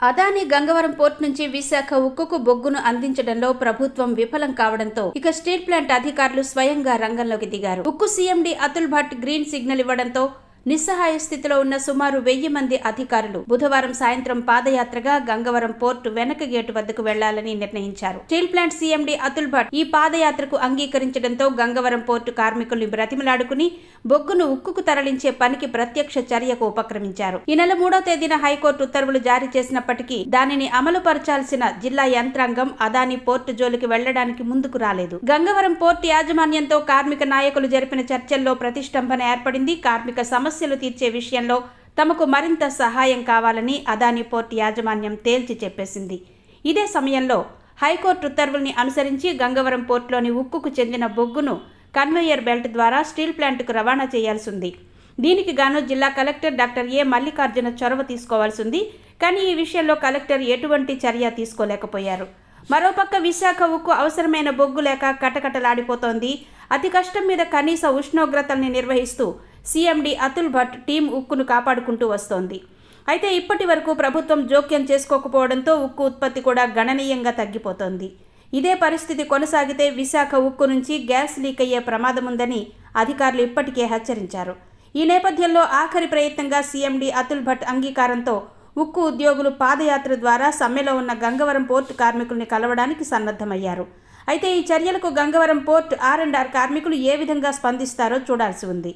Adani Gangavaram port నుంచి విశాఖ ఉక్కుకు బొగ్గును అందించడంలో ప్రభుత్వం విఫలం కావడంతో ఇక స్టీల్ ప్లాంట్ అధికారులు స్వయంగా రంగంలోకి దిగారు. ఉక్కు CMD Atul Bhatt green signal ఇవ్వడంతో నిస్సహాయ స్థితిలో ఉన్న సుమారు వెయ్యి మంది అధికారులు బుధవారం సాయంత్రం పాదయాత్రగా గంగవరం పోర్టు వెనక గేటు వద్దకు వెళ్ళాలని నిర్ణయించారు. Steel plant CMD Atul Bhatt ఈ పాదయాత్రకు అంగీకరించడంతో గంగవరం పోర్టు కార్మికుల్ని బ్రతిమలాడుకుని బొగ్గును ఉక్కుకు తరలించే పనికి ప్రత్యక్ష చర్యకు ఉపక్రమించారు. ఈ నెల మూడో తేదీన హైకోర్టు ఉత్తర్వులు జారీ చేసినప్పటికీ దానిని అమలు పరచాల్సిన జిల్లా యంత్రాంగం అదాని పోర్టు జోలికి వెళ్ళడానికి ముందుకు రాలేదు. గంగవరం పోర్టు యాజమాన్యంతో కార్మిక నాయకులు జరిపిన చర్చల్లో ప్రతిష్టంభన ఏర్పడింది. కార్మిక సమస్యలు తీర్చే విషయంలో తమకు మరింత సహాయం కావాలని అదాని పోర్టు యాజమాన్యం తేల్చి చెప్పేసింది. ఇదే సమయంలో హైకోర్టు ఉత్తర్వుల్ని అనుసరించి గంగవరం పోర్టులోని ఉక్కుకు చెందిన బొగ్గును కన్వేయర్ బెల్ట్ ద్వారా స్టీల్ ప్లాంట్కు రవాణా చేయాల్సింది. దీనికి గాను జిల్లా కలెక్టర్ డాక్టర్ ఏ మల్లికార్జున చొరవ తీసుకోవాల్సింది. కానీ ఈ విషయంలో కలెక్టర్ ఎటువంటి చర్య తీసుకోలేకపోయారు. మరోపక్క విశాఖ ఉక్కు అవసరమైన బొగ్గు లేక కటకటలాడిపోతోంది. అతి కష్టం మీద కనీస ఉష్ణోగ్రతల్ని నిర్వహిస్తూ సీఎండీ అతుల్ భట్ టీం ఉక్కును కాపాడుకుంటూ వస్తోంది. అయితే ఇప్పటి వరకు ప్రభుత్వం జోక్యం చేసుకోకపోవడంతో ఉక్కు ఉత్పత్తి కూడా గణనీయంగా తగ్గిపోతోంది. ఇదే పరిస్థితి కొనసాగితే విశాఖ ఉక్కు నుంచి గ్యాస్ లీక్ అయ్యే ప్రమాదం ఉందని అధికారులు ఇప్పటికే హెచ్చరించారు. ఈ నేపథ్యంలో ఆఖరి ప్రయత్నంగా సీఎండీ అతుల్ భట్ అంగీకారంతో ఉక్కు ఉద్యోగులు పాదయాత్ర ద్వారా సమ్మెలో ఉన్న గంగవరం పోర్టు కార్మికుల్ని కలవడానికి సన్నద్ధమయ్యారు. అయితే ఈ చర్యలకు Gangavaram port R and R కార్మికులు ఏ విధంగా స్పందిస్తారో చూడాల్సి ఉంది.